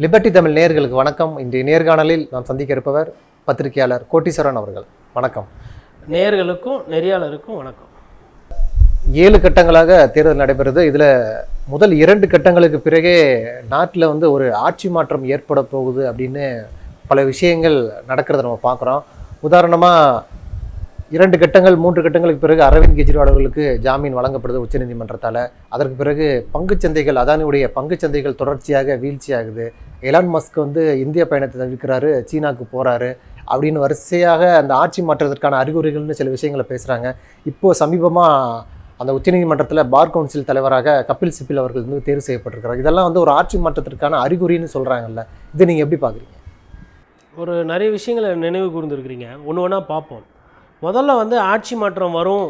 Liberty Tamil நேயர்களுக்கு வணக்கம். இன்றைய நேர்காணலில் நாம் சந்திக்க இருப்பவர் பத்திரிகையாளர் கோட்டீஸ்வரன் அவர்கள். வணக்கம். நேயர்களுக்கும் நெறியாளருக்கும் வணக்கம். ஏழு கட்டங்களாக தேர்தல் நடைபெறுது. இதில் முதல் இரண்டு கட்டங்களுக்கு பிறகே நாட்டில் வந்து ஒரு ஆட்சி மாற்றம் ஏற்பட போகுது அப்படின்னு பல விஷயங்கள் நடக்கிறத நம்ம பார்க்குறோம். உதாரணமாக இரண்டு கட்டங்கள் மூன்று கட்டங்களுக்கு பிறகு அரவிந்த் கெஜ்ரிவால் அவர்களுக்கு ஜாமீன் வழங்கப்படுது உச்சநீதிமன்றத்தால். அதற்கு பிறகு பங்குச் சந்தைகள் அதானியுடைய பங்குச் சந்தைகள் தொடர்ச்சியாக வீழ்ச்சியாகுது. எலான் மஸ்க் வந்து இந்திய பயணத்தை தவிர்க்கிறாரு சீனாக்கு போகிறாரு அப்படின்னு வரிசையாக அந்த ஆட்சி மாற்றத்திற்கான அறிகுறிகள்னு சில விஷயங்களை பேசுகிறாங்க இப்போது சமீபமாக அந்த உச்சநீதிமன்றத்தில் பார் கவுன்சில் தலைவராக கபில் சிபில் அவர்கள் வந்து தேர்வு செய்யப்பட்டிருக்கிறார். இதெல்லாம் வந்து ஒரு ஆட்சி மாற்றத்திற்கான அறிகுறின்னு சொல்கிறாங்கல்ல இதை நீங்கள் எப்படி பார்க்குறீங்க? ஒரு நிறைய விஷயங்களை நினைவு கூர்ந்துருக்கிறீங்க. ஒன்று ஒன்றா பார்ப்போம். முதல்ல வந்து ஆட்சி மாற்றம் வரும்.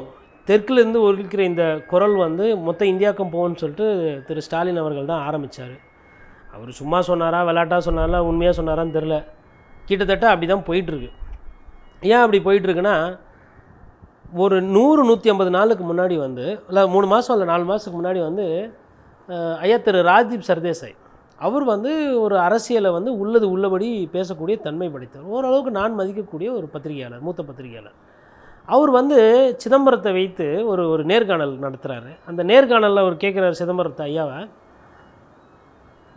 தெற்குலேருந்து ஒழிக்கிற இந்த குரல் வந்து மொத்த இந்தியாவுக்கும் போகும்னு சொல்லிட்டு திரு ஸ்டாலின் அவர்கள் தான் ஆரம்பித்தார் அவர் சும்மா சொன்னாரா விளாட்டா சொன்னாரா உண்மையாக சொன்னாரான்னு தெரில கிட்டத்தட்ட அப்படி தான் போயிட்டுருக்கு. ஏன் அப்படி போயிட்டுருக்குன்னா ஒரு நூறு நூற்றி ஐம்பது நாளுக்கு முன்னாடி வந்து இல்லை மூணு மாதம் இல்லை நாலு மாதத்துக்கு முன்னாடி வந்து ஐயா திரு ராஜ்தீப் சர்தேசாய் அவர் வந்து ஒரு அரசியலை வந்து உள்ளது உள்ளபடி பேசக்கூடிய தன்மை படைத்தவர். ஓரளவுக்கு நான் மதிக்கக்கூடிய ஒரு பத்திரிகையாளர் மூத்த பத்திரிகையாளர். அவர் வந்து சிதம்பரத்தை வைத்து ஒரு ஒரு நேர்காணல் நடத்துகிறாரு அந்த நேர்காணலில் அவர் கேட்குறாரு சிதம்பரத்தை ஐயாவை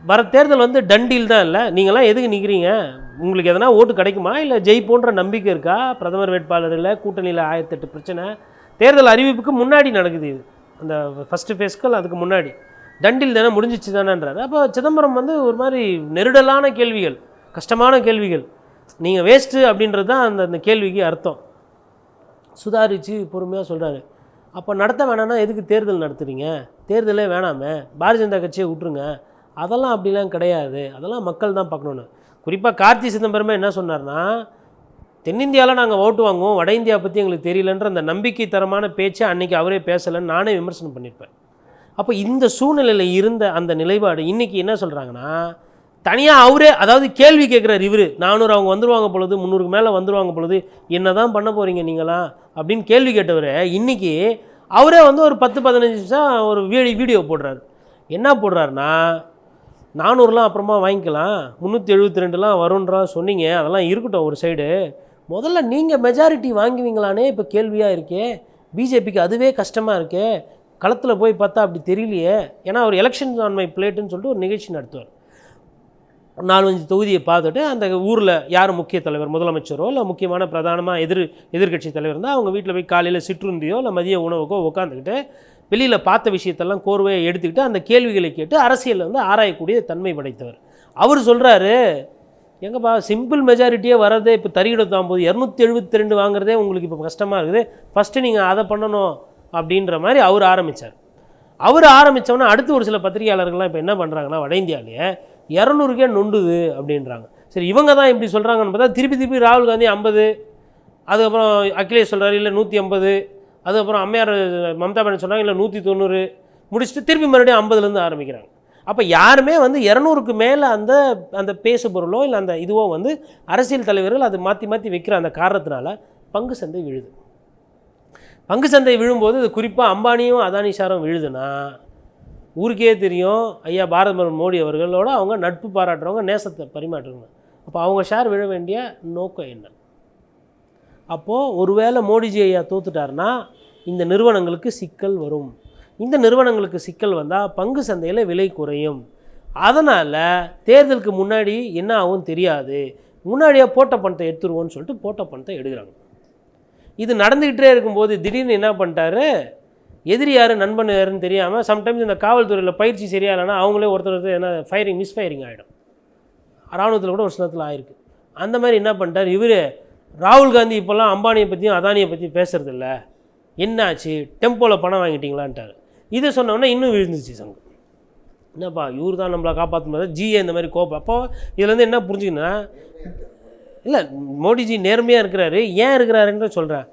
வர தேர்தல் வந்து டண்டில் தான் இல்லை நீங்களாம் எதுக்கு நிற்கிறீங்க உங்களுக்கு எதனா ஓட்டு கிடைக்குமா? இல்லை ஜெயிப்போன்ற நம்பிக்கை இருக்கா? பிரதமர் வேட்பாளரில் கூட்டணியில் ஆயிரத்தெட்டு பிரச்சனை. தேர்தல் அறிவிப்புக்கு முன்னாடி நடக்குது இது. அந்த ஃபஸ்ட்டு ஃபேஸ்கள் அதுக்கு முன்னாடி. டண்டில் தானே முடிஞ்சிச்சு தானேன்றாரு. அப்போ சிதம்பரம் வந்து ஒரு மாதிரி நெருடலான கேள்விகள் கஷ்டமான கேள்விகள். நீங்கள் வேஸ்ட்டு அப்படின்றது தான் அந்த அந்த கேள்விக்கு அர்த்தம். சுதாரித்து பொறுமையாக சொல்கிறாரு அப்போ நடத்த வேணாம்னா எதுக்கு தேர்தல் நடத்துகிறீங்க தேர்தலே வேணாமே. பாரதிய ஜனதா கட்சியை விட்ருங்க அதெல்லாம் அப்படிலாம் கிடையாது. அதெல்லாம் மக்கள் தான் பார்க்கணுன்னு குறிப்பாக கார்த்தி சிதம்பரமே என்ன சொன்னார்னா தென்னிந்தியாவில் நாங்கள் ஓட்டு வாங்குவோம். வட இந்தியா பற்றி எங்களுக்கு தெரியலன்ற அந்த நம்பிக்கை தரமான பேச்சை அன்னைக்கு அவரே பேசலைன்னு நானே விமர்சனம் பண்ணியிருப்பேன். அப்போ இந்த சூழ்நிலையில் இருந்த அந்த நிலைப்பாடு இன்றைக்கி என்ன சொல்கிறாங்கன்னா தனியாக அவரே அதாவது கேள்வி கேட்குறாரு இவர். நானூறு அவங்க வந்துருவாங்க பொழுது முந்நூறுக்கு மேலே வந்துருவாங்க பொழுது என்ன தான் பண்ண போகிறீங்க நீங்களாம் அப்படின்னு கேள்வி கேட்டவர் இன்றைக்கி அவரே வந்து ஒரு பத்து பதினஞ்சு நிமிஷம் ஒரு வீடியோ வீடியோ போடுறாரு. என்ன போடுறாருன்னா நானூறுலாம் அப்புறமா வாங்கிக்கலாம். முந்நூற்றி எழுபத்தி ரெண்டுலாம் வரும்ன்றா சொன்னீங்க. அதெல்லாம் இருக்கட்டும் ஒரு சைடு. முதல்ல நீங்கள் மெஜாரிட்டி வாங்குவீங்களானே இப்போ கேள்வியாக இருக்கே. பிஜேபிக்கு அதுவே கஷ்டமாக இருக்கே. களத்தில் போய் பார்த்தா அப்படி தெரியலையே. ஏன்னா அவர் எலெக்ஷன் ஆன் மை பிளேட்டுன்னு சொல்லிட்டு ஒரு நிகழ்ச்சி நடத்துவார். நாலஞ்சு தொகுதியை பார்த்துட்டு அந்த ஊரில் யார் முக்கிய தலைவர்? முதலமைச்சரோ இல்லை முக்கியமான பிரதானமாக எதிர் எதிர்க்கட்சி தலைவர் இருந்தால் அவங்க வீட்டில் போய் காலையில் சிற்றுந்தியோ இல்லை மதிய உணவுக்கோ உட்காந்துக்கிட்டு வெளியில் பார்த்த விஷயத்தெல்லாம் கோர்வையை எடுத்துக்கிட்டு அந்த கேள்விகளை கேட்டு அரசியலில் வந்து ஆராயக்கூடிய தன்மை படைத்தவர். அவர் சொல்கிறாரு எங்கப்பா சிம்பிள் மெஜாரிட்டியே வரதே இப்போ தறியிடத்தாம்போது இரநூத்தி எழுபத்தி ரெண்டு வாங்குறதே உங்களுக்கு இப்போ கஷ்டமாக இருக்குது. ஃபஸ்ட்டு நீங்கள் அதை பண்ணணும் அப்படின்ற மாதிரி அவர் ஆரம்பித்தார் அவர் ஆரம்பித்தவொன்னே அடுத்து ஒரு சில பத்திரிகையாளர்கள்லாம் இப்போ என்ன பண்ணுறாங்கன்னா வட இந்தியாவிலேயே இரநூறுக்கே நொண்டுது அப்படின்றாங்க. சரி இவங்க தான் இப்படி சொல்கிறாங்கன்னு பார்த்தா திருப்பி திருப்பி ராகுல் காந்தி ஐம்பது அதுக்கப்புறம் அகிலேஷ் சொல்கிறாரு இல்லை நூற்றி ஐம்பது அதுக்கப்புறம் அம்மையார் மம்தா பானர்ஜி சொல்கிறாங்க இல்லை நூற்றி தொண்ணூறு முடிச்சுட்டு திருப்பி மறுபடியும் ஐம்பதுலேருந்து ஆரம்பிக்கிறாங்க. அப்போ யாருமே வந்து இரநூறுக்கு மேலே அந்த அந்த பேசு பொருளோ இல்லை அந்த இதுவோ வந்து அரசியல் தலைவர்கள் அது மாற்றி மாற்றி வைக்கிற அந்த காரணத்தினால பங்கு சந்தை விழுது. பங்கு சந்தை விழும்போது இது குறிப்பாக அம்பானியும் அதானி ஷாரும் விழுதுன்னா ஊருக்கே தெரியும் ஐயா பாரத மோடி அவர்களோட அவங்க நட்பு பாராட்டுறவங்க நேசத்தை பரிமாற்றுறாங்க அப்போ அவங்க ஷேர் விழ வேண்டிய நோக்கம் என்ன? அப்போது ஒருவேளை மோடிஜி ஐயா தோத்துட்டாருன்னா இந்த நிறுவனங்களுக்கு சிக்கல் வரும். இந்த நிறுவனங்களுக்கு சிக்கல் வந்தால் பங்கு சந்தையில் விலை குறையும். அதனால் தேர்தலுக்கு முன்னாடி என்ன ஆகும் தெரியாது. முன்னாடியே போட்ட பணத்தை எடுத்துருவோன்னு சொல்லிட்டு போட்ட பணத்தை எடுக்கிறாங்க. இது நடந்துக்கிட்டே இருக்கும்போது திடீர்னு என்ன பண்ணிட்டாரு? எதிரி யார் நண்பன் யாருன்னு தெரியாமல் சம்டைம்ஸ் இந்த காவல்துறையில் பயிற்சி சரியா இல்லைன்னா அவங்களே ஒருத்தர் ஒருத்தர் என்ன ஃபயரிங் மிஸ் ஃபயரிங் ஆகிடும் ராணுவத்தில் கூட ஒரு சின்னத்தில் ஆயிருக்கு. அந்த மாதிரி என்ன பண்ணிட்டார்? இவர் ராகுல் காந்தி இப்போல்லாம் அம்பானியை பற்றியும் அதானியை பற்றியும் பேசுறது என்னாச்சு? டெம்போவில் பணம் வாங்கிட்டீங்களான்ட்டார். இதை சொன்னோன்னா இன்னும் விழுந்துச்சு சங்கம். என்னப்பா இவர் தான் நம்மளை காப்பாற்றும் ஜிஏ இந்த மாதிரி கோப்பம் அப்போ இதுலேருந்து என்ன புரிஞ்சுக்கன்னா இல்லை மோடிஜி நேர்மையாக இருக்கிறாரு ஏன் இருக்கிறாருன்ற சொல்கிறேன்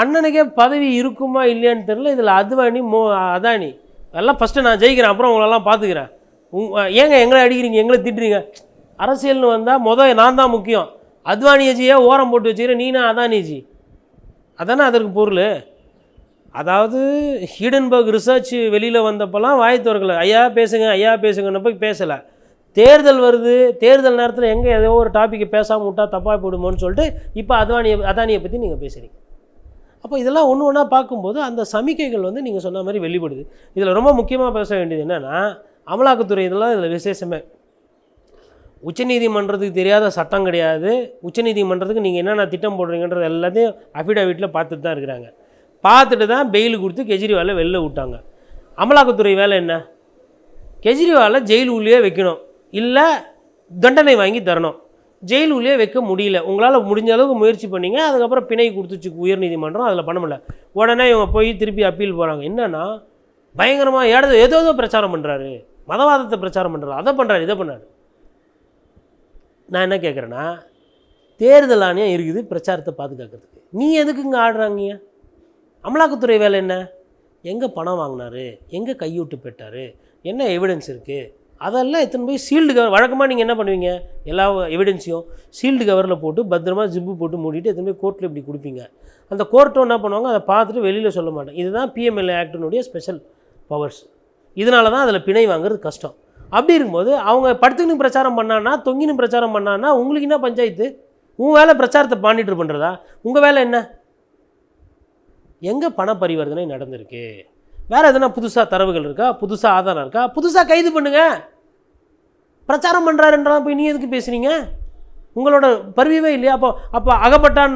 அண்ணனுக்கே பதவி இருக்குமா இல்லையான்னு தெரியல இதில் அத்வானி மோ அதானி. அதெல்லாம் ஃபஸ்ட்டு நான் ஜெயிக்கிறேன் அப்புறம் உங்களெல்லாம் பார்த்துக்கிறேன் உங் ஏங்க எங்களை அடிக்கிறீங்க எங்களை திட்டுறீங்க? அரசியல்னு வந்தால் மொதல் நான் தான் முக்கியம். அத்வானியஜியே ஓரம் போட்டு வச்சுக்கிறேன் நீனா அதானிஜி அதானே அதற்கு பொருள். அதாவது ஹீடன்பர்க் ரிசர்ச் வெளியில் வந்தப்போலாம் வாய் திறக்கலை. ஐயா பேசுங்க ஐயா பேசுங்கன்னு போய் பேசலை. தேர்தல் வருது தேர்தல் நேரத்தில் எங்கே ஏதோ ஒரு டாப்பிக்கை பேசாமல் விட்டால் தப்பாக போயிடுமோன்னு சொல்லிட்டு இப்போ அத்வானியை அதானியை பற்றி நீங்கள் பேசுகிறீங்க அப்போ இதெல்லாம் ஒன்று ஒன்றா பார்க்கும்போது அந்த சமிக்கைகள் வந்து நீங்கள் சொன்ன மாதிரி வெளிப்படுது. இதில் ரொம்ப முக்கியமாக பேச வேண்டியது என்னென்னா அமலாக்கத்துறை இதெல்லாம் இதில் விசேஷமே. உச்சநீதிமன்றத்துக்கு தெரியாத சட்டம் கிடையாது. உச்சநீதிமன்றத்துக்கு நீங்கள் என்னென்ன திட்டம் போடுறீங்கன்றது எல்லாத்தையும் அஃபிடவிட்டில் பார்த்துட்டு தான் இருக்கிறாங்க. பார்த்துட்டு தான் பெயில் கொடுத்து கெஜ்ரிவாலை வெளில விட்டாங்க. அமலாக்கத்துறை வேலை என்ன? கெஜ்ரிவாலை ஜெயில் உள்ளே வைக்கணும். இல்லை தண்டனை வாங்கி தரணும். ஜெயில் உள்ளே வைக்க முடியல. உங்களால் முடிஞ்ச அளவுக்கு முயற்சி பண்ணீங்க. அதுக்கப்புறம் பிணை கொடுத்துச்சு உயர்நீதிமன்றம் அதில் பண்ண முடியல உடனே இவங்க போய் திருப்பி அப்பீல் போகிறாங்க என்னன்னா பயங்கரமாக ஏதோ ஏதோ ஏதோ பிரச்சாரம் பண்ணுறாரு மதவாதத்தை பிரச்சாரம் பண்ணுறாரு அதை பண்ணுறாரு இதை பண்ணாரு நான் என்ன கேட்குறேன்னா தேர்தல் ஆணையம் இருக்குது பிரச்சாரத்தை பாதுகாக்கிறதுக்கு. நீ எதுக்கு இங்கே ஆடுறாங்க அமலாக்கத்துறை வேலை என்ன? எங்கே பணம் வாங்கினாரு? எங்கே கையூட்டு பெற்றார் என்ன எவிடன்ஸ் இருக்குது அதெல்லாம் எத்தனை போய் சீல்டு கவர் வழக்கமாக நீங்கள் என்ன பண்ணுவீங்க? எல்லா எவிடன்ஸையும் சீல்டு கவரில் போட்டு பத்திரமா ஜிப்பு போட்டு மூடிட்டு எத்தனை போய் கோர்ட்டில் இப்படி கொடுப்பீங்க? அந்த கோர்ட்டும் என்ன பண்ணுவாங்க? அதை பார்த்துட்டு வெளியில் சொல்ல மாட்டேன். இதுதான் பிஎம்எல்ஏ ஆக்டினுடைய ஸ்பெஷல் பவர்ஸ் இதனால தான் அதில் பிணை வாங்குறது கஷ்டம். அப்படி இருக்கும்போது அவங்க படுத்துக்கின்னு பிரச்சாரம் பண்ணான்னா தொங்கின்னு பிரச்சாரம் பண்ணான்னா உங்களுக்கு என்ன பஞ்சாயத்து? உங்கள் வேலை பிரச்சாரத்தை பாண்டிட்டு பண்ணுறதா உங்கள் வேலை என்ன? எங்கே பண பரிவர்த்தனை நடந்திருக்கு? வேறு எதனா புதுசாக தரவுகள் இருக்கா? புதுசாக ஆதாரம் இருக்கா? புதுசாக கைது பண்ணுங்கள் பிரச்சாரம் பண்ணுறாருன்றலாம் போய் நீ எதுக்கு பேசுகிறீங்க உங்களோட பருவியவே இல்லையா? அப்போ அப்போ அகப்பட்டான்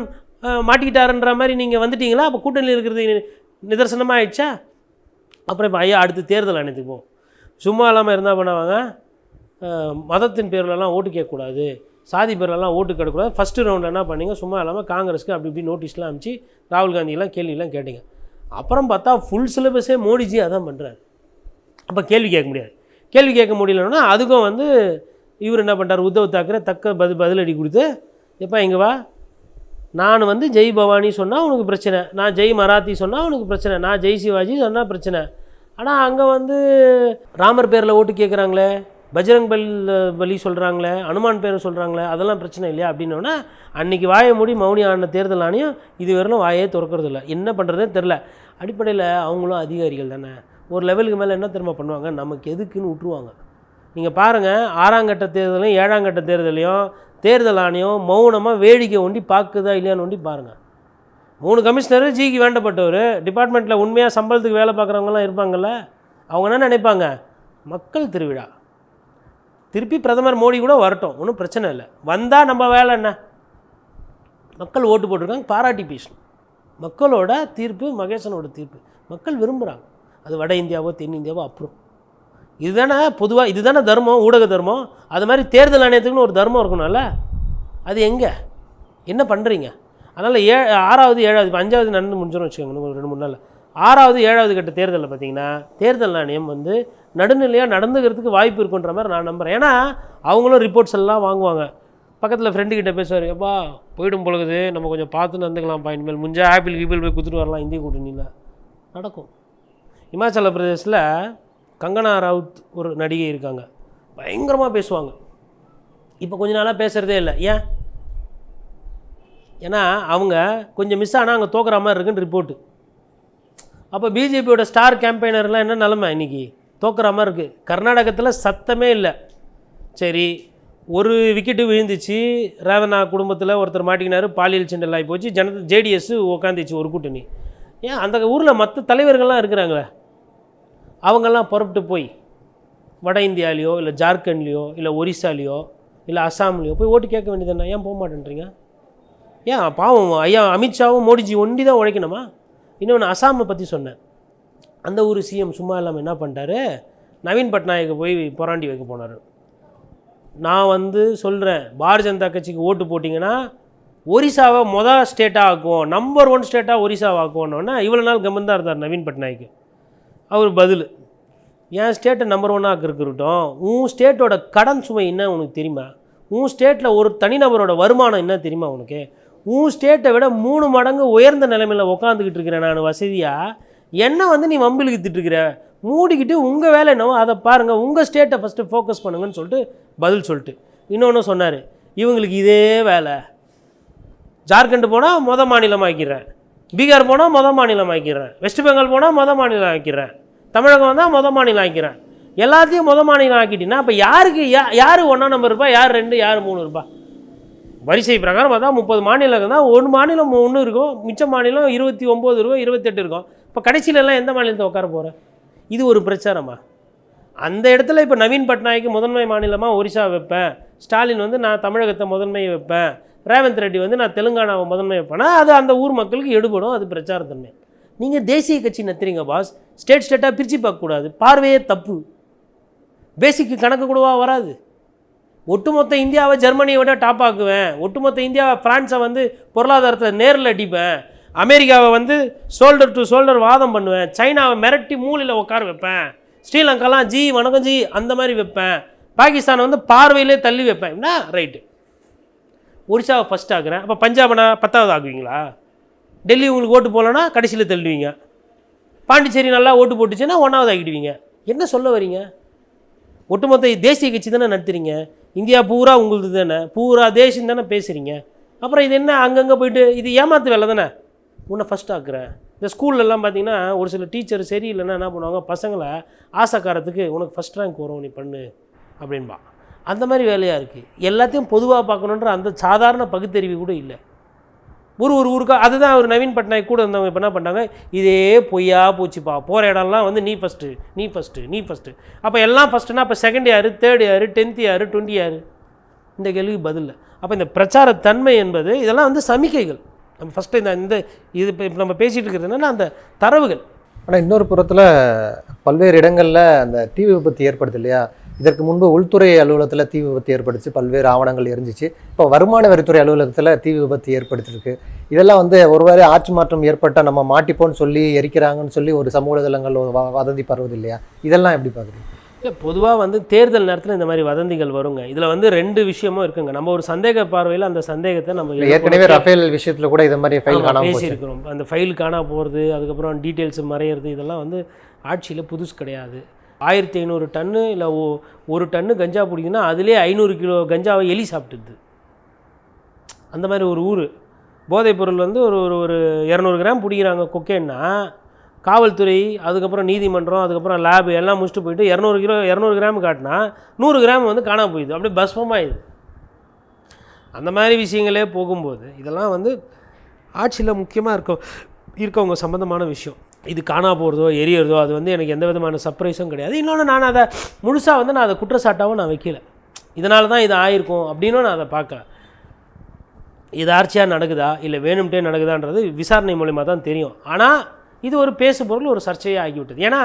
மாட்டிக்கிட்டாருன்ற மாதிரி நீங்கள் வந்துட்டீங்களா? அப்போ கூட்டணியில் இருக்கிறது நிதர்சனமாக ஆயிடுச்சா அப்புறம் இப்போ ஐயா அடுத்து தேர்தல் ஆணையத்துக்கு சும்மா இல்லாமல் இருந்தால் பண்ணுவாங்க மதத்தின் பேர்லலாம் ஓட்டு கேட்கக்கூடாது. சாதி பேர்லலாம் ஓட்டு கேட்கக்கூடாது. ஃபஸ்ட்டு ரவுண்டில் என்ன பண்ணீங்க? சும்மா இல்லாமல் காங்கிரஸ்க்கு அப்படி இப்படி நோட்டீஸ்லாம் அனுப்பிச்சு ராகுல் காந்திலாம் கேள்வியெல்லாம் கேட்டீங்க. அப்புறம் பார்த்தா ஃபுல் சிலபஸே மோடிஜி அதான் பண்ணுறாரு அப்போ கேள்வி கேட்க முடியாது. கேள்வி கேட்க முடியலன்னா அதுக்கும் வந்து இவர் என்ன பண்ணுறார் உத்தவ் தாக்கரே தக்க பதி பதிலடி கொடுத்து எப்பா இங்கே வா. நான் வந்து ஜெய் பவானி சொன்னால் உனக்கு பிரச்சனை. நான் ஜெய் மராத்தி சொன்னால் உனக்கு பிரச்சனை. நான் ஜெய் சிவாஜி சொன்னால் பிரச்சனை. ஆனால் அங்கே வந்து ராமர் பேரில் ஓட்டு கேட்குறாங்களே பஜ்ரங் பல் பலி சொல்கிறாங்களே அனுமான் பேரை சொல்கிறாங்களே அதெல்லாம் பிரச்சனை இல்லையா அப்படின்னோன்னா அன்னைக்கு வாயை மூடி மௌனி ஆன தேர்தல் ஆணையம் இது வரலும் வாயே திறக்கிறது இல்லை என்ன பண்ணுறதே தெரில அடிப்படையில் அவங்களும் அதிகாரிகள் தானே. ஒரு லெவலுக்கு மேலே என்ன திரும்ப பண்ணுவாங்க? நமக்கு எதுக்குன்னு விட்ருவாங்க நீங்கள் பாருங்கள் ஆறாங்கட்ட தேர்தலையும் ஏழாங்கட்ட தேர்தலையும் தேர்தல் ஆணையம் மௌனமாக வேடிக்கை ஒண்டி பார்க்குதா இல்லையான்னு ஒண்டி பாருங்கள் மூணு கமிஷனரு ஜிக்கு வேண்டப்பட்டவர் டிபார்ட்மெண்ட்டில் உண்மையாக சம்பளத்துக்கு வேலை பார்க்குறவங்கலாம் இருப்பாங்கல்ல அவங்க என்ன நினைப்பாங்க? மக்கள் திருவிழா. திருப்பி பிரதமர் மோடி கூட வரட்டும் ஒன்றும் பிரச்சனை இல்லை. வந்தால் நம்ம வேலை என்ன? மக்கள் ஓட்டு போட்டிருக்காங்க பாராட்டி பேசணும். மக்களோட தீர்ப்பு மகேசனோட தீர்ப்பு. மக்கள் விரும்புகிறாங்க அது வட இந்தியாவோ தென்னிந்தியாவோ அப்புறம். இதுதானே பொதுவாக இதுதானே தர்மம் ஊடக தர்மம். அது மாதிரி தேர்தல் ஆணையத்துக்குன்னு ஒரு தர்மம் இருக்கணும்ல. அது எங்கே? என்ன பண்ணுறீங்க அதனால் ஏ ஆறாவது ஏழாவது இப்போ அஞ்சாவது நடந்து முடிஞ்சிடும் வச்சுக்கோங்க ஒரு ரெண்டு மூணு நாள் ஆறாவது ஏழாவது கட்ட தேர்தலில் பார்த்தீங்கன்னா தேர்தல் ஆணையம் வந்து நடுநிலையாக நடந்துக்கிறதுக்கு வாய்ப்பு இருக்குன்ற மாதிரி நான் நம்புகிறேன் ஏன்னா அவங்களும் ரிப்போர்ட்ஸ் எல்லாம் வாங்குவாங்க. பக்கத்தில் ஃப்ரெண்டுக்கிட்ட பேசுவார் எப்பா போயிடும் பொழுது நம்ம கொஞ்சம் பார்த்து நடந்துக்கலாம் பா இனிமேல் முடிஞ்சால் ஆப்பிள் கீப்பிள் போய் கொடுத்துட்டு வரலாம் இந்திய கூட்டணியில். நடக்கும். இமாச்சல பிரதேசில் கங்கனா ராவுத் ஒரு நடிகை இருக்காங்க. பயங்கரமாக பேசுவாங்க. இப்போ கொஞ்ச நாளாக பேசுகிறதே இல்லை. ஏன்? ஏன்னா அவங்க கொஞ்சம் மிஸ் ஆனால் அங்கே தோக்குற மாதிரி இருக்குன்னு ரிப்போர்ட்டு அப்போ பிஜேபியோட ஸ்டார் கேம்பெயினர்லாம் என்ன நிலமை இன்னைக்கு? தோக்குற மாதிரி இருக்குது கர்நாடகத்தில் சத்தமே இல்லை. சரி ஒரு விக்கெட்டு விழுந்துச்சு. ரேவனா குடும்பத்தில் ஒருத்தர் மாட்டிக்கினார். பாலியல் சிண்டல் ஆகி போச்சு. ஜன ஜேடிஎஸ் உக்காந்துச்சு ஒரு கூட்டணி. ஏன் அந்த ஊரில் மற்ற தலைவர்கள்லாம் இருக்கிறாங்களே? அவங்கெல்லாம் புறப்பட்டு போய் வட இந்தியாவிலையோ இல்லை ஜார்க்கண்ட்லேயோ இல்லை ஒரிசாலேயோ இல்லை அசாம்லேயோ போய் ஓட்டு கேட்க வேண்டியதுண்ணா ஏன் போக மாட்டேன்றீங்க? ஏன் பாவம் ஐயா அமித்ஷாவும் மோடிஜி ஒண்டி தான் உழைக்கணுமா? இன்னொன்று அசாமை பற்றி சொன்னேன். அந்த ஊர் சிஎம் சும்மா இல்லாமல் என்ன பண்ணிட்டாரு? நவீன் பட்நாயக்கு போய் போராண்டி வைக்க போனார். நான் வந்து சொல்கிறேன் பாரதிய ஜனதா கட்சிக்கு ஓட்டு போட்டிங்கன்னா ஒரிசாவை மொதல் ஸ்டேட்டாக ஆக்குவோம் நம்பர் ஒன் ஸ்டேட்டாக ஒரிசாவை ஆக்குவோன்னொன்னே இவ்வளோ நாள் கம்மன் தான் இருந்தார் நவீன் பட்நாயக் அவர் பதில். என் ஸ்டேட்டை நம்பர் ஒன்னாக இருக்கட்டும் உன் ஸ்டேட்டோட கடன் சுமை என்ன உனக்கு தெரியுமா? உன் ஸ்டேட்டில் ஒரு தனிநபரோட வருமானம் என்ன தெரியுமா உனக்கு? உன் ஸ்டேட்டை விட மூணு மடங்கு உயர்ந்த நிலைமையில் உட்காந்துக்கிட்டு இருக்கிறேன் நான் வசதியாக என்ன வந்து நீ வம்பிழுக்கிட்டு இருக்கிற? மூடிக்கிட்டு உங்கள் வேலை என்னவோ அதை பாருங்கள் உங்கள் ஸ்டேட்டை ஃபஸ்ட்டு ஃபோக்கஸ் பண்ணுங்கன்னு சொல்லிட்டு பதில் சொல்லிட்டு. இன்னொன்று சொன்னார். இவங்களுக்கு இதே வேலை. ஜார்க்கண்ட் போனால் மொத மாநிலம் ஆக்கிடுறேன். பீகார் போனால் மொத மாநிலம் ஆக்கிடுறேன். வெஸ்ட் பெங்கால் போனால் மொத மாநிலம் ஆக்கிடுறேன். தமிழகம் வந்தால் மொத மாநிலம் ஆக்கிறேன் எல்லாத்தையும் மொத மாநிலம் ஆக்கிட்டீங்கன்னா அப்போ யாருக்கு யா யார் ஒன்றா நம்பர் இருப்பா? யார் ரெண்டு யார் மூணு இருப்பா? வரிசை பிரகாரம் பார்த்தா முப்பது மாநிலம் தான் ஒரு மாநிலம் ஒன்று இருக்கும் மிச்ச மாநிலம் இருபத்தி ஒம்பது இருக்கும் இருபத்தெட்டு இருக்கும். இப்போ கடைசியிலலாம் எந்த மாநிலத்தை உட்கார போகிற இது ஒரு பிரச்சாரமா? அந்த இடத்துல இப்போ நவீன் பட்நாயக் முதன்மை மாநிலமாக ஒரிசா வைப்பேன். ஸ்டாலின் வந்து நான் தமிழகத்தை முதன்மை வைப்பேன். ரேவந்த் ரெட்டி வந்து நான் தெலுங்கானாவை முதன்மை வைப்பேன்னா அது அந்த ஊர் மக்களுக்கு எடுபடும் அது பிரச்சாரத்தன்மை. நீங்கள் தேசிய கட்சி நத்துறீங்க பாஸ் ஸ்டேட் ஸ்டேட்டாக பிரித்து பார்க்கக்கூடாது பார்வையே தப்பு. பேசிக்கு கணக்கு கூடவா வராது. ஒட்டுமொத்த இந்தியாவை ஜெர்மனியை விட டாப் ஆக்குவேன். ஒட்டுமொத்த இந்தியாவை ஃப்ரான்ஸை வந்து பொருளாதாரத்தில் நேரில் அடிப்பேன். அமெரிக்காவை வந்து ஷோல்டர் டு ஷோல்டர் வாதம் பண்ணுவேன். சைனாவை மிரட்டி மூலையில் உட்கார வைப்பேன். ஸ்ரீலங்காலாம் ஜி வணக்கம் ஜி அந்த மாதிரி வைப்பேன். பாகிஸ்தானை வந்து பார்வையிலே தள்ளி வைப்பேன். என்ன? ரைட்டு ஒரிசாவை ஃபஸ்ட் ஆக்குறேன். அப்போ பஞ்சாபை பத்தாவது ஆக்குவீங்களா? டெல்லி உங்களுக்கு ஓட்டு போகலன்னா கடைசியில் தள்ளுவீங்க. பாண்டிச்சேரி நல்லா ஓட்டு போட்டுச்சுன்னா ஒன்றாவது ஆக்கிடுவீங்க. என்ன சொல்ல வரீங்க? ஒட்டுமொத்த தேசிய கட்சி தானே நடத்துறீங்க. இந்தியா பூரா உங்களுது தானே. பூரா தேசம் தானே பேசுகிறீங்க அப்புறம் இது என்ன? அங்கங்கே போயிட்டு இது ஏமாத்து வேலை தானே? உன்னை ஃபஸ்ட் ஆக்குறேன். இந்த ஸ்கூல்லலாம் பார்த்தீங்கன்னா ஒரு சில டீச்சர் சரியில்லைன்னா என்ன பண்ணுவாங்க? பசங்களை ஆசைக்காரத்துக்கு உனக்கு ஃபஸ்ட் ரேங்க் வரும் நீ பண்ணு அப்படின்பா. அந்த மாதிரி வேலையாக இருக்குது எல்லாத்தையும் பொதுவாக பார்க்கணுன்ற அந்த சாதாரண பகுத்தறிவு கூட இல்லை. ஒரு ஒரு ஊருக்கா அதுதான் அவர் நவீன் பட்நாயக் கூட இருந்தவங்க இப்போ என்ன பண்ணாங்க இதே பொய்யா போச்சுப்பா. போகிற இடம்லாம் வந்து நீ ஃபஸ்ட்டு நீ ஃபஸ்ட்டு நீ ஃபஸ்ட்டு அப்போ எல்லாம் ஃபஸ்ட்டுனா அப்போ second year third year tenth year twenty year இந்த கேள்விக்கு பதில் அப்போ இந்த பிரச்சாரத்தன்மை என்பது இதெல்லாம் வந்து சமிக்கைகள். நம்ம ஃபஸ்ட்டு இந்த இந்த இது இப்போ நம்ம பேசிகிட்டு இருக்கிறது அந்த தரவுகள். ஆனால் இன்னொரு புறத்தில் பல்வேறு இடங்களில் அந்த தீ விபத்து ஏற்படுது இல்லையா? இதற்கு முன்பு உள்துறை அலுவலகத்தில் தீ விபத்து ஏற்பட்டுச்சு பல்வேறு ஆவணங்கள் எரிஞ்சிச்சு. இப்போ வருமான வரித்துறை அலுவலகத்தில் தீ விபத்து ஏற்படுத்திருக்கு. இதெல்லாம் வந்து ஒருவேளை ஆட்சி மாற்றம் ஏற்பட்டால் நம்ம மாட்டிப்போன்னு சொல்லி எரிக்கிறாங்கன்னு சொல்லி ஒரு சமூக வ- வதந்தி பரவுது இல்லையா இதெல்லாம் எப்படி பார்க்குறீங்க இல்லை பொதுவாக வந்து தேர்தல் நேரத்தில் இந்த மாதிரி வதந்திகள் வருங்க. இதில் வந்து ரெண்டு விஷயமும் இருக்குங்க. நம்ம ஒரு சந்தேக பார்வையில் அந்த சந்தேகத்தை நம்ம ஏற்கனவே ரஃபேல் விஷயத்தில் கூட இது மாதிரி ஃபைல் பேசியிருக்கிறோம். அந்த ஃபைல் காணா போகிறது அதுக்கப்புறம் டீட்டெயில்ஸ் மறையிறது இதெல்லாம் வந்து ஆட்சியில் புதுசு கிடையாது. ஆயிரத்தி ஐநூறு டன்னு இல்லை ஓ ஒரு டன்னு கஞ்சா பிடிக்குன்னா அதுலேயே ஐநூறு கிலோ கஞ்சாவை எலி சாப்பிட்டுது. அந்த மாதிரி ஒரு ஊர். போதைப் பொருள் வந்து ஒரு ஒரு ஒரு இரநூறு கிராம் பிடிக்கிறாங்க கொக்கேன்னா காவல்துறை அதுக்கப்புறம் நீதிமன்றம் அதுக்கப்புறம் லேபு எல்லாம் முடிச்சுட்டு போயிட்டு இரநூறு கிலோ இரநூறு கிராம் காட்டினா நூறு கிராம் வந்து காணாம போயிடுது. அப்படியே பஸ்மமாயிடுது. அந்த மாதிரி விஷயங்களே போகும்போது இதெல்லாம் வந்து ஆட்சியில் முக்கியமாக இருக்க இருக்கவங்க சம்மந்தமான விஷயம். இது காணா போகிறதோ எரியறதோ அது வந்து எனக்கு எந்த விதமான சர்ப்ரைஸும் கிடையாது. இன்னொன்று நான் அதை முழுசாக வந்து நான் அதை குற்றச்சாட்டாகவும் நான் வைக்கல. இதனால தான் இது ஆயிருக்கும் அப்படின்னும் நான் அதை பார்க்கல. இது ஆர்ச்சியாக நடக்குதா? இல்லை வேணும்ட்டே நடக்குதான்றது விசாரணை மூலிமா தான் தெரியும். ஆனால் இது ஒரு பேசு பொருள் ஒரு சர்ச்சையாக ஆகிவிட்டது. ஏன்னா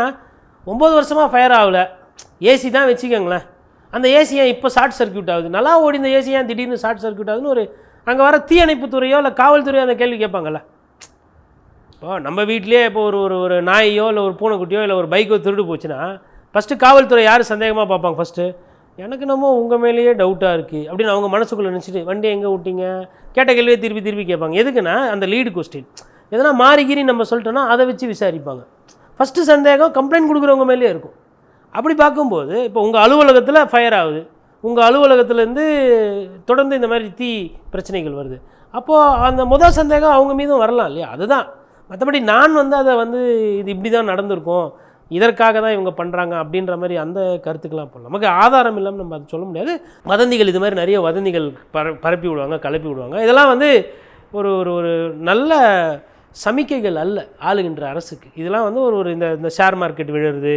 ஒம்பது வருஷமாக ஃபயர் ஆகலை. ஏசி தான் வச்சுக்கோங்களேன். அந்த ஏசி ஏன் இப்போ ஷார்ட் சர்க்கியூட் ஆகுது? நல்லா ஓடி இந்த ஏசி ஏன் திடீர்னு ஷார்ட் சர்க்கியூட் ஆகுதுன்னு ஒரு அங்கே வர தீயணைப்புத்துறையோ இல்லை காவல்துறையோ அந்த கேள்வி கேட்பாங்கல்ல. இப்போ நம்ம வீட்லேயே இப்போ ஒரு ஒரு ஒரு நாயையோ இல்லை ஒரு பூனைக்குட்டியோ இல்லை ஒரு பைக்கோ திருடு போச்சுன்னா ஃபஸ்ட்டு காவல்துறை யார் சந்தேகமாக பார்ப்பாங்க ஃபஸ்ட்டு எனக்கு நம்ம உங்கள் மேலேயே டவுட்டாக இருக்குது அப்படின்னு அவங்க மனசுக்குள்ளே நினச்சிட்டு வண்டி எங்கே விட்டீங்க? கேட்ட கேள்வியே திருப்பி திருப்பி கேட்பாங்க. எதுக்குன்னா அந்த லீடு கொஸ்டின் எதனா மாறிகிரி நம்ம சொல்லிட்டோன்னா அதை வச்சு விசாரிப்பாங்க. ஃபஸ்ட்டு சந்தேகம் கம்ப்ளைண்ட் கொடுக்குறவங்க மேலேயே இருக்கும். அப்படி பார்க்கும்போது இப்போ உங்கள் அலுவலகத்தில் ஃபயர் ஆகுது. உங்கள் அலுவலகத்துலேருந்து தொடர்ந்து இந்த மாதிரி தீ பிரச்சனைகள் வருது. அப்போது அந்த முதல் சந்தேகம் அவங்க மீதும் வரலாம் இல்லையா? அதுதான். மற்றபடி நான் வந்து அதை வந்து இது இப்படி தான் நடந்திருக்கும். இதற்காக தான் இவங்க பண்ணுறாங்க அப்படின்ற மாதிரி அந்த கருத்துக்கெல்லாம் போடலாம் நமக்கு ஆதாரம் இல்லாமல் நம்ம அதை சொல்ல முடியாது. வதந்திகள் இது மாதிரி நிறைய வதந்திகள் பர பரப்பி விடுவாங்க கலப்பி விடுவாங்க. இதெல்லாம் வந்து ஒரு ஒரு ஒரு நல்ல சமிக்கைகள் அல்ல ஆளுகின்ற அரசுக்கு. இதெல்லாம் வந்து ஒரு ஒரு இந்த இந்த ஷேர் மார்க்கெட் விழுறது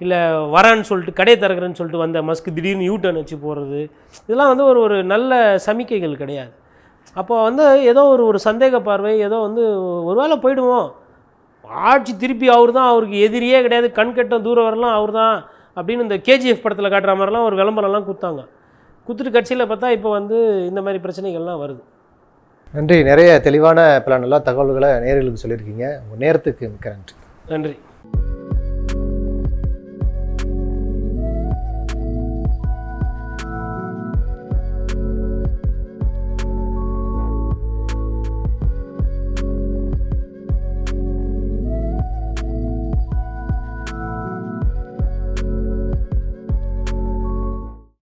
இல்லை வரான்னு சொல்லிட்டு கடையை திறக்கிறேன்னு சொல்லிட்டு வந்த மஸ்க்கு திடீர்னு யூ டர்ன் வச்சு போகிறது இதெல்லாம் வந்து ஒரு ஒரு நல்ல சமிக்கைகள் கிடையாது. அப்போ வந்து ஏதோ ஒரு ஒரு சந்தேக பார்வை ஏதோ வந்து ஒருவேளை போயிடுவோம். ஆட்சி திருப்பி அவர் தான் அவருக்கு எதிரியே கிடையாது கண் கெட்ட தூரம் வரலாம் அவர் தான் அப்படின்னு இந்த கேஜிஎஃப் படத்தில் காட்டுற மாதிரிலாம் ஒரு விளம்பரம்லாம் கொடுத்தாங்க. குத்துட்டு கட்சியில் பார்த்தா இப்போ வந்து இந்த மாதிரி பிரச்சனைகள்லாம் வருது. நன்றி. நிறைய தெளிவான பல நல்ல தகவல்களை நேயர்களுக்கு சொல்லியிருக்கீங்க. உங்கள் நேரத்துக்கு மிக்க நன்றி. நன்றி.